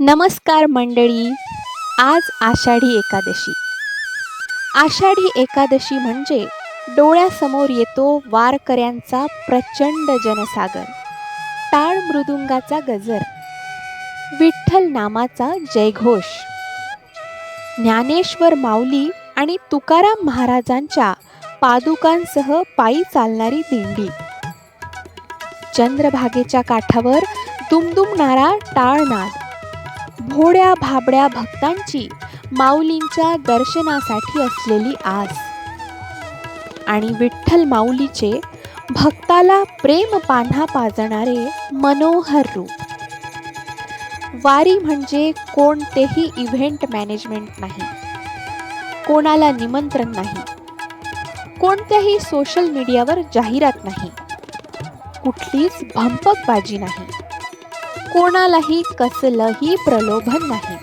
नमस्कार मंडळी. आज आषाढी एकादशी. आषाढी एकादशी म्हणजे डोळ्यासमोर येतो वारकऱ्यांचा प्रचंड जनसागर. टाळ मृदुंगाचा गजर. विठ्ठल नामाचा जयघोष. ज्ञानेश्वर माऊली आणि तुकाराम महाराजांच्या पादुकांसह पायी चालणारी दिंडी. चंद्रभागेच्या काठावर दुमदुमणारा टाळनाद. भोड्या भाबड्या भक्तांची माऊलींच्या दर्शनासाठी असलेली आस. आणि विठ्ठल माऊलीचे भक्ताला प्रेम पान्हा पाजणारे मनोहर रूप. वारी म्हणजे कोणतेही इव्हेंट मॅनेजमेंट नाही. कोणाला निमंत्रण नाही. कोणत्याही सोशल मीडियावर जाहिरात नाही. कुठलीच भंपकबाजी नाही. कोणालाही कसलंही प्रलोभन नाही.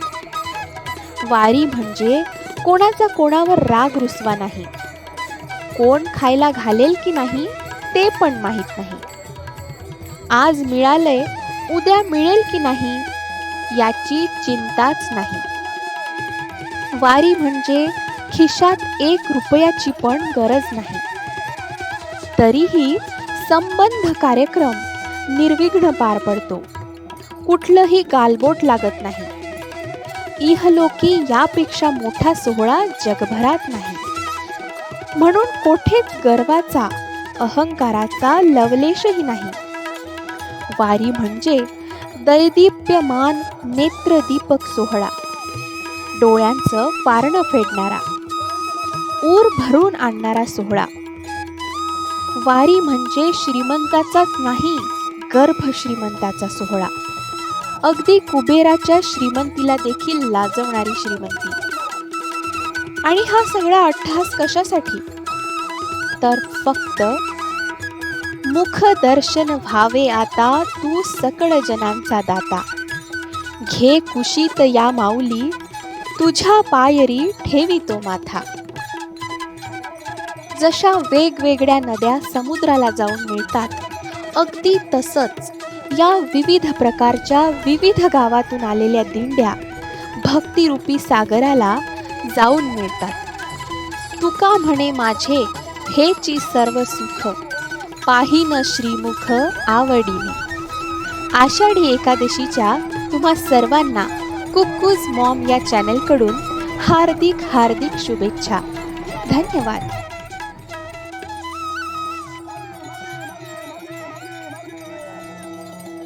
वारी म्हणजे कोणाचा कोणावर राग रुसवा नाही. कोण खायला घालेल की नाही ते पण माहीत नाही. आज मिळालंय उद्या मिळेल की नाही याची चिंताच नाही. वारी म्हणजे खिशात एक रुपयाची पण गरज नाही. तरीही संबंध कार्यक्रम निर्विघ्न पार पडतो. कुठलंही गालबोट लागत नाही. इहलोकी यापेक्षा मोठा सोहळा जगभरात नाही. म्हणून कोठेच गर्वाचा अहंकाराचा लवलेशही नाही. वारी म्हणजे दैदिप्यमान नेत्रदीपक सोहळा. डोळ्यांचं पारणं फेडणारा ऊर भरून आणणारा सोहळा. वारी म्हणजे श्रीमंताचाच नाही गर्भ श्रीमंताचा सोहळा. अगदी कुबेराच्या श्रीमंतीला देखील लाजवणारी श्रीमंती. आणि हा सगळा अट्टहास कशासाठी? तर फक्त मुख दर्शन व्हावे आता तू सकळ जनांचा दाता. घे कुशीत या माऊली तुझ्या पायरी ठेवी तो माथा. जशा वेगवेगळ्या नद्या समुद्राला जाऊन मिळतात अगदी तसंच या विविध प्रकारच्या विविध गावातून आलेल्या दिंड्या भक्तिरूपी सागराला जाऊन मिळतात. तुका म्हणे माझे हेची सर्व सुख पाहिन श्रीमुख आवडीने. आषाढी एकादशीच्या तुम्हा सर्वांना कुक्कूज मॉम या चॅनलकडून हार्दिक हार्दिक शुभेच्छा. धन्यवाद.